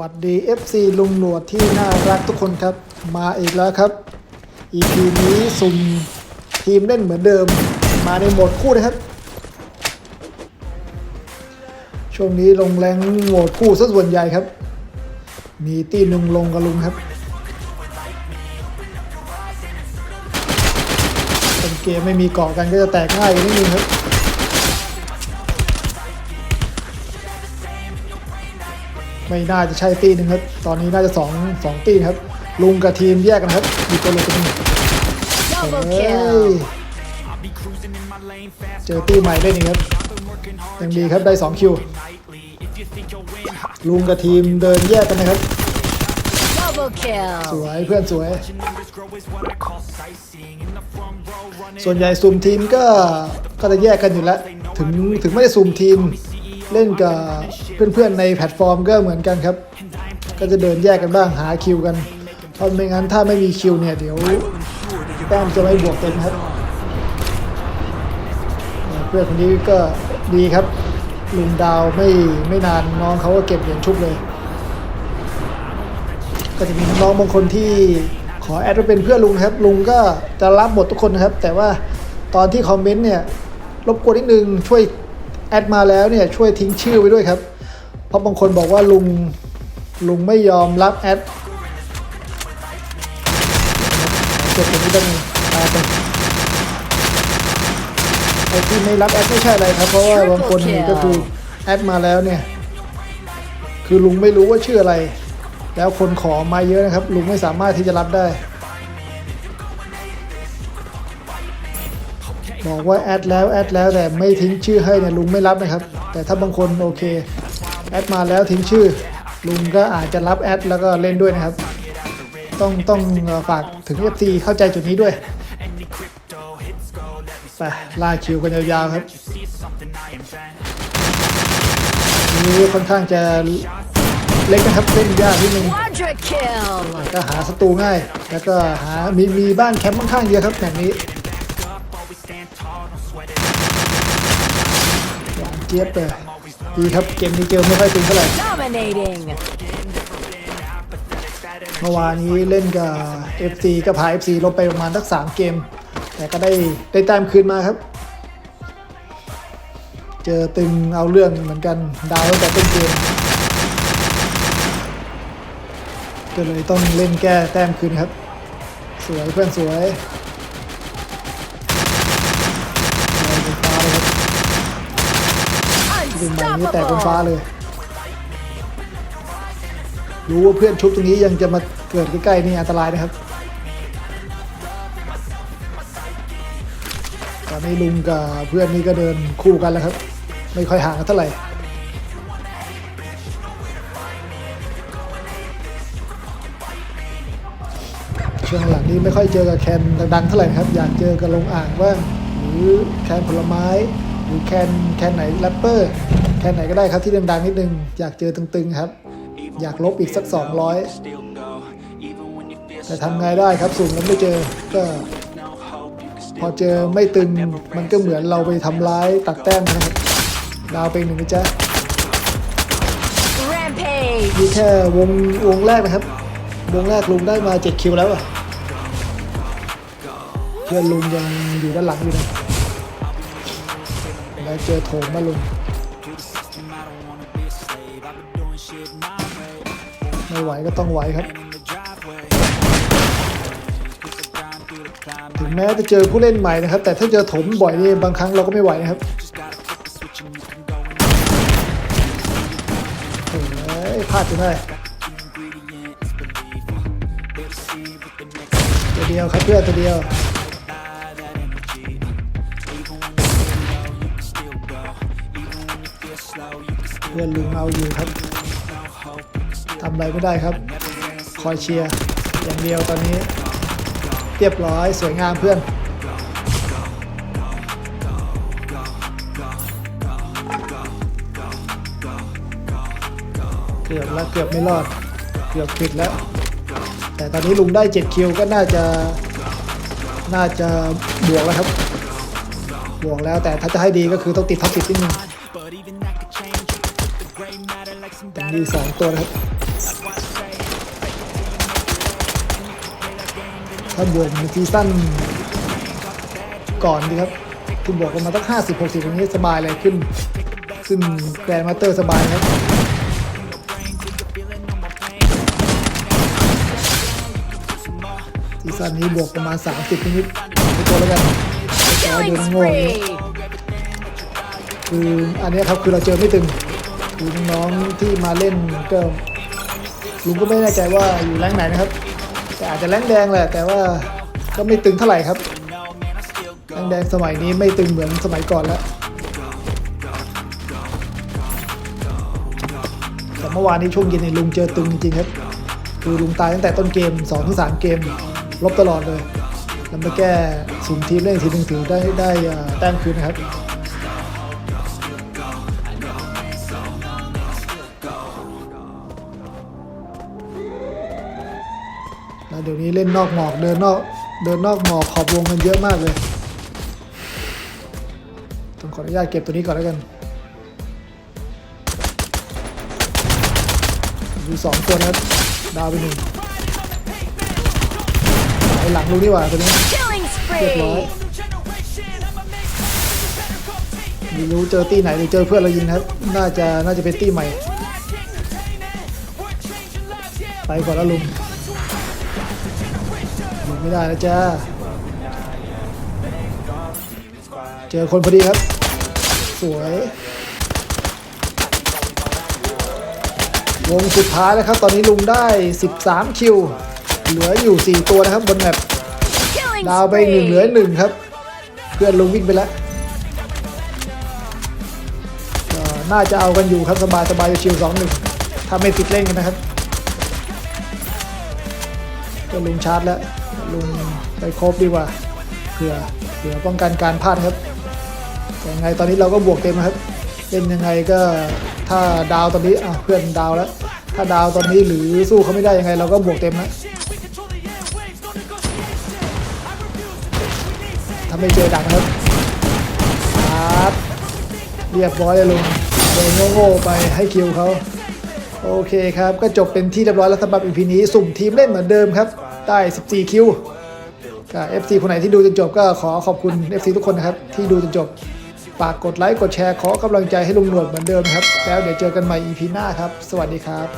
วัสดี FC ลุงหนวดที่น่ารักทุกคนครับ มาอีกแล้วครับ EP นี้สุ่มทีมเล่นเหมือนเดิม มาในโหมดคู่นะครับ ช่วงนี้ลงแรงโหมดคู่ซะส่วนใหญ่ครับ มีตีนึงลงกับลุงครับ เป็นเกมไม่มีเกาะกันก็จะแตกง่ายกันนิดนึงครับ ไม่น่าจะใช่ตีหนึ่งครับ ตอนนี้น่าจะสองสองตีนะครับ ลุงกับทีมแยกกันครับมีตัวเลยตัวหนึง Double เฮ้ย kill. เจอตีใหม่ได้นี่ครับยังดีครับได้2คิวลุงกับทีมเดินแยกกันนะครับ Double ส kill. วยเพื่อนสวย ส่วนใหญ่สุ่มทีมก็ก็จะแยกกันอยู่แล้ว ถึงถึงไม่ได้สุ่มทีม เล่นกับเพื่อนๆในแพลตฟอร์มก็เหมือนกันครับ ก็จะเดินแยกกันบ้างหาคิวกันเพราะไม่งั้นถ้าไม่มีคิวเนี่ยเดี๋ยวแต้มจะไม่บวกเต็มครับ เพื่อนคนนี้ก็ดีครับลุงดาวไม่ไม่นานน้องเขาก็เก็บเหรียญชุบเลย ก็จะมีน้องบางคนที่ขอแอดมาเป็นเพื่อนลุงครับ ลุงก็จะรับหมดทุกคนนะครับ แต่ว่าตอนที่คอมเมนต์เนี่ยรบกวนนิดนึงช่วย แอดมาแล้วเนี่ยช่วยทิ้งชื่อไว้ด้วยครับ เพราะบางคนบอกว่าลุงลุงไม่ยอมรับแอดเก็บตรงนี้ต้องตาไปไอ้ที่ไม่รับแอดไม่ใช่อะไรครับ เพราะว่าบางคนนี่ก็คือแอดมาแล้วเนี่ย คือลุงไม่รู้ว่าชื่ออะไร แล้วคนขอมาเยอะนะครับ ลุงไม่สามารถที่จะรับได้ บอกว่าแอดแล้วแอดแล้วแต่ไม่ทิ้งชื่อให้เนี่ยลุงไม่รับนะครับ แต่ถ้าบางคนโอเคแอดมาแล้วทิ้งชื่อ ลุงก็อาจจะรับแอดแล้วก็เล่นด้วยนะครับ ต้องต้องเอ่อฝากถึง FC เข้าใจจุดนี้ด้วยไปล่าคิวกันยาวๆครับนี่ค่อนข้างจะเล็กนะครับเล่นยากนิดนึง Quadra kill. ก็หาศัตรูง่าย แล้วก็หามีมีบ้านแคมป์ค่อนข้างเยอะครับแบบนี้ จี๊ยบเลยดีครับเกมนี้เจอไม่ค่อยตึงเท่าไหร่ Dominating. เมื่อวานนี้เล่นกับ FC ก็พา FC ลบไปประมาณสักสามเกม แต่ก็ได้ได้แต้มคืนมาครับ เจอตึงเอาเรื่องเหมือนกันดาวตั้งแต่ต้นเกมก็เลยต้องเล่นแก้แต้มคืนครับ สวยเพื่อนสวยลอยบนฟ้าเลย ครับดึงนี้แตกบนฟ้าเลย รู้ว่าเพื่อนชุบตรงนี้ยังจะมาเกิดใกล้ๆนี่อันตรายนะครับ ตอนนี้ลุงกับเพื่อนนี่ก็เดินคู่กันแล้วครับ ไม่ค่อยห่างกันเท่าไหร่ช่วงหลังนี้ไม่ค่อยเจอกับแคนดังๆเท่าไหร่ครับ อยากเจอกับลงอ่างบ้างหรือแคนผลไม้ หรือแคนแคนไหนแรปเปอร์แคนไหนก็ได้ครับที่ดังๆนิดนึง อยากเจอตึงๆครับ อยากลบอีกสัก 200 แต่ทำไงได้ครับสุ่มแล้วไม่เจอก็พอเจอไม่ตึงมันก็เหมือนเราไปทำร้ายตัดแต้มนะครับดาวไปหนึ่งนะจ๊ะ Rampage. นี่แค่วงวงแรกนะครับ วงแรกลุงได้มา 7 คิวแล้วอะเพื่อนลุงยังอยู่ด้านหลังอยู่นะ แล้วเจอโถมมาลุงไม่ไหวก็ต้องไหวครับ ถึงแม้จะเจอผู้เล่นใหม่นะครับ แต่ถ้าเจอโถมบ่อยนี่บางครั้งเราก็ไม่ไหวนะครับโอ้ยพลาดไปได้ตัวเดียวครับเพื่อนตัวเดียว เพื่อนลุงเอาอยู่ครับทำอะไรไม่ได้ครับ คอยเชียร์อย่างเดียวตอนนี้ เรียบร้อยสวยงามเพื่อนเกือบแล้วเกือบไม่รอด เกือบผิดแล้ว แต่ตอนนี้ลุงได้7คิวก็น่าจะน่าจะบวกแล้วครับบวกแล้วแต่ถ้าจะให้ดีก็คือต้องติดท็อปสิบนิดนึง มีสองตัวนะครับถ้าบวกในซีซั่นก่อนดีครับคุณบวกกันมาตั้งห้าสิบหกสิบอย่างนี้สบายเลยขึ้น ขึ้นแกรนด์มาสเตอร์สบายนะครับซีซั่นนี้บวกประมาณ30นิดๆไม่ตัวแล้วกันแต่ว่า Killing โดนโง่อย่างนี้ spree. คืออันเนี้ยครับคือเราเจอไม่ตึง คือน้องๆที่มาเล่นก็ลุงก็ไม่แน่ใจว่าอยู่แรงไหนนะครับ แต่อาจจะแรงแดงแหละ แต่ว่าก็ไม่ตึงเท่าไหร่ครับแรงแดงสมัยนี้ไม่ตึงเหมือนสมัยก่อนแล้วแต่เมื่อวานนี้ช่วงเย็นนี่ลุงเจอตึงจริงๆครับ คือลุงตายตั้งแต่ต้นเกม2อถึงสเกมลบตลอดเลยแล้วมาแก้สุ่มทีมเล่นทีหนึ่งถือได้ได้แต้มคืนนะครับ เดี๋ยวนี้เล่นนอกหมอกเดินนอกเดินนอกหมอกขอบวงกันเยอะมากเลยต้องขออนุญาตเก็บตัวนี้ก่อนแล้วกันดูสองตัวนะครับดาวไปหนึ่งไอหลังลูกนี่หว่าตัวนี้ Killing เรียบร้อย spree. ไม่รู้เจอตี้ไหนหรือเจอเพื่อนเรายิงนะครับ น่าจะน่าจะเป็นตี้ใหม่ ไปก่อนแล้วลุงยิง ไม่ได้นะจ้า เจอคนพอดีครับ สวยวงสุดท้ายแล้วครับ ตอนนี้ลุงได้ 13 คิว เหลืออยู่ 4 ตัวนะครับบนแมป Killing ดาวไปหนึ่งเหลือ spree. หนึ่งครับ เพื่อนลุงวิ่งไปแล้วก็น่าจะเอากันอยู่ครับสบายสบายชิวสองหนึ่งถ้าไม่ติดเล่นกันนะครับก็ลุงชาร์จแล้ว ลุงไปครบดีกว่าเผื่อเผื่อป้องกันการพลาดครับแต่ยังไงตอนนี้เราก็บวกเต็มครับเล่นยังไงก็ถ้าดาวตอนนี้อะเพื่อนดาวแล้ว ถ้าดาวตอนนี้หรือสู้เขาไม่ได้ยังไงเราก็บวกเต็มนะถ้าไม่เจอดักนะครับครับเรียบร้อยเลยลุงโดนโง่ๆไปให้คิวเขา โอเคครับ ก็จบเป็นที่เรียบร้อยแล้วสำหรับอีพีนี้สุ่มทีมเล่นเหมือนเดิมครับ ใต้ 14 คิวก็ FC คนไหนที่ดูจนจบก็ขอขอบคุณ FC ทุกคนนะครับ ที่ดูจนจบฝากกดไลค์ กดแชร์ขอกำลังใจให้ลุงหนวดเหมือนเดิมครับ แล้วเดี๋ยวเจอกันใหม่ EP หน้าครับ สวัสดีครับ